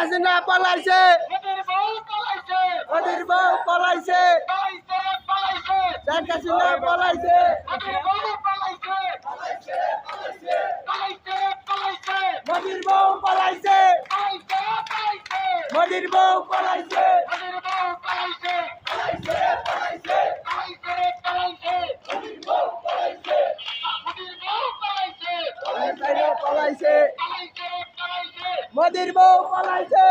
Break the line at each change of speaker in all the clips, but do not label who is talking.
মোদি হাসিনা পালাইছে। মোদির বউ পালাইছে। শেখ হাসিনা পালাইছে। মোদির বউ পালাইছে। মোদির বউ পালাইছে। মোদির বউ পালাইছে।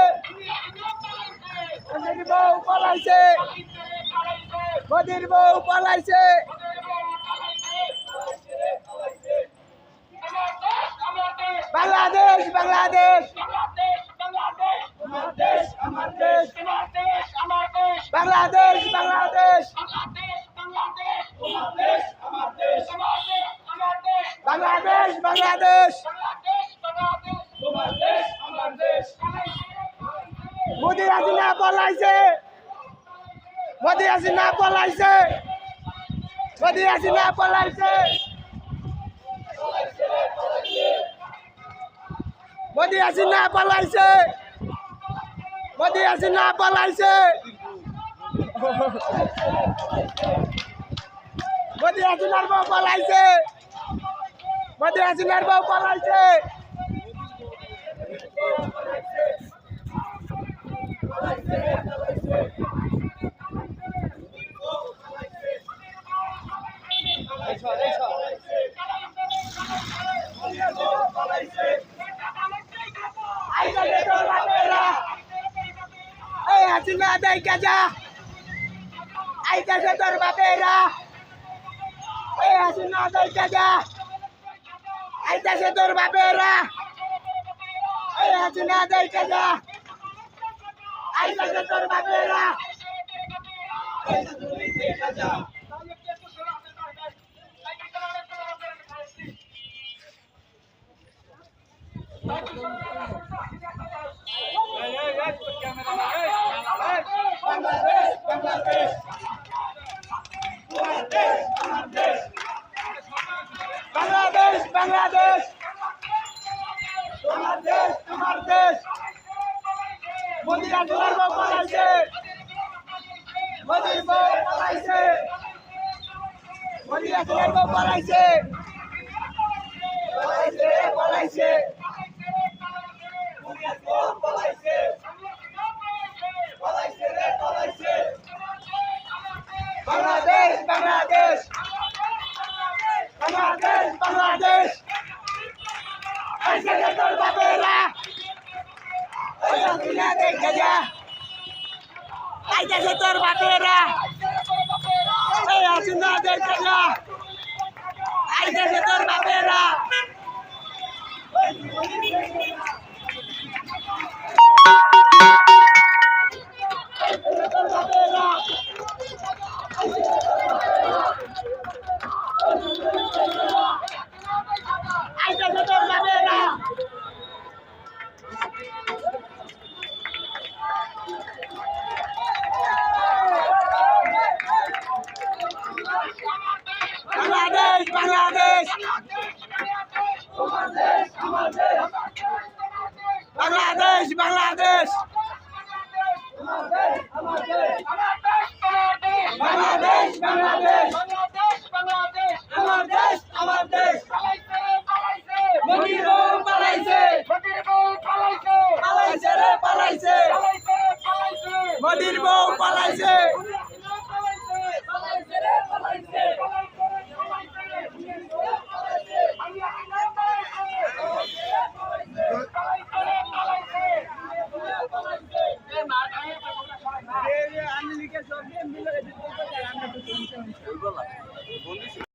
মোদির বউ পালাইছে। মোদির বউ পালাইছে। বাংলাদেশ বাংলাদেশ। আমার দেশ আমার বাংলাদেশ বাংলাদেশ। বাংলাদেশ বাংলাদেশ। মোদি হাসিনা পলাইছে। মোদি হাসিনা পলাইছে। মোদি হাসিনা পলাইছে। মোদি হাসিনা পলাইছে। মোদি হাসিনা পলাইছে। মোদি হাসিনার বউ পলাইছে। মোদি হাসিনার বউ পলাইছে। হাসিনা দেই কাজা আইতাছে তোর বাপেরা। এই হাসিনা দেই কাজা আইতাছে তোর বাপেরা। হাসিনা দেই কাজা আইতাছে তোর বাপেরা বাংলাদেশ বাংলাদেশ বাংলাদেশ বাংলাদেশ তোমার দেশ তোমার দেশ মোদি হাসিনার বউ পালাইছে মোদির বউ পালাইছে মোদি হাসিনার বউ পালাইছে পালাইছে পালাইছে মোদি হাসিনার বউ পালাইছে পালাইছে রে পালাইছে বাংলাদেশ বাংলাদেশ বাংলাদেশ বাংলাদেশ রে তোর বাপেরা আইতাছে তোর বাপেরা এই হাসিনা দেখে যা আইতাছে তোর বাপেরা মাটির বউ পালাইছে।